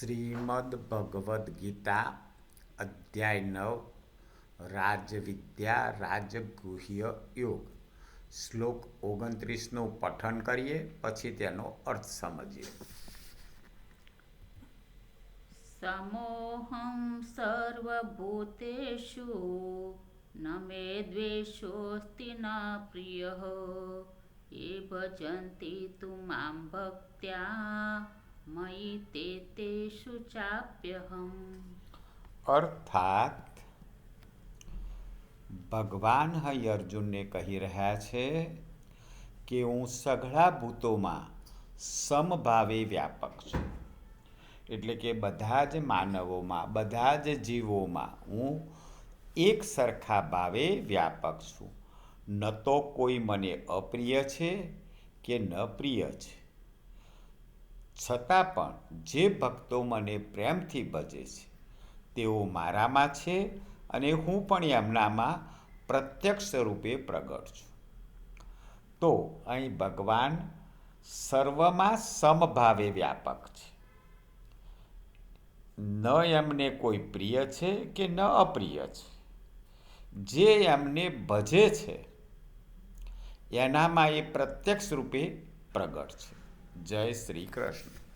શ્રીમદ ભગવદ્ ગીતા, અધ્યાય નવ, રાજવિદ્યા રાજગુહ્ય યોગ. શ્લોક ઓગણત્રીસનું પઠન કરીએ, પછી તેનો અર્થ સમજીએ. સમોહમ સર્વભૂતેષુ, ન મે દ્વેષોસ્તિ ન પ્રિય, એ ભજંતી તું મામ ભક્ત્યા. મયि તે તેષુ ચાપ્યહમ અર્થાત ભગવાન હૈ અર્જુનને કહી રહ્યા છે કે હું સઘળા ભૂતોમાં સમભાવે વ્યાપક છું એટલે કે બધા જ માનવોમાં બધા જ જીવોમાં હું એક સરખા ભાવે વ્યાપક છું ન તો કોઈ મને અપ્રિય છે કે ન પ્રિય છે છતાં પણ જે ભક્તો મને પ્રેમથી ભજે છે, તેઓ મારામાં છે અને હું પણ એમનામાં પ્રત્યક્ષ રૂપે પ્રગટ છું. તો અહીં ભગવાન સર્વમાં સમભાવે વ્યાપક છે. ન એમને કોઈ પ્રિય છે કે ન અપ્રિય છે. જે એમને ભજે છે, એનામાં એ પ્રત્યક્ષ રૂપે પ્રગટ છે. જય શ્રી કૃષ્ણ.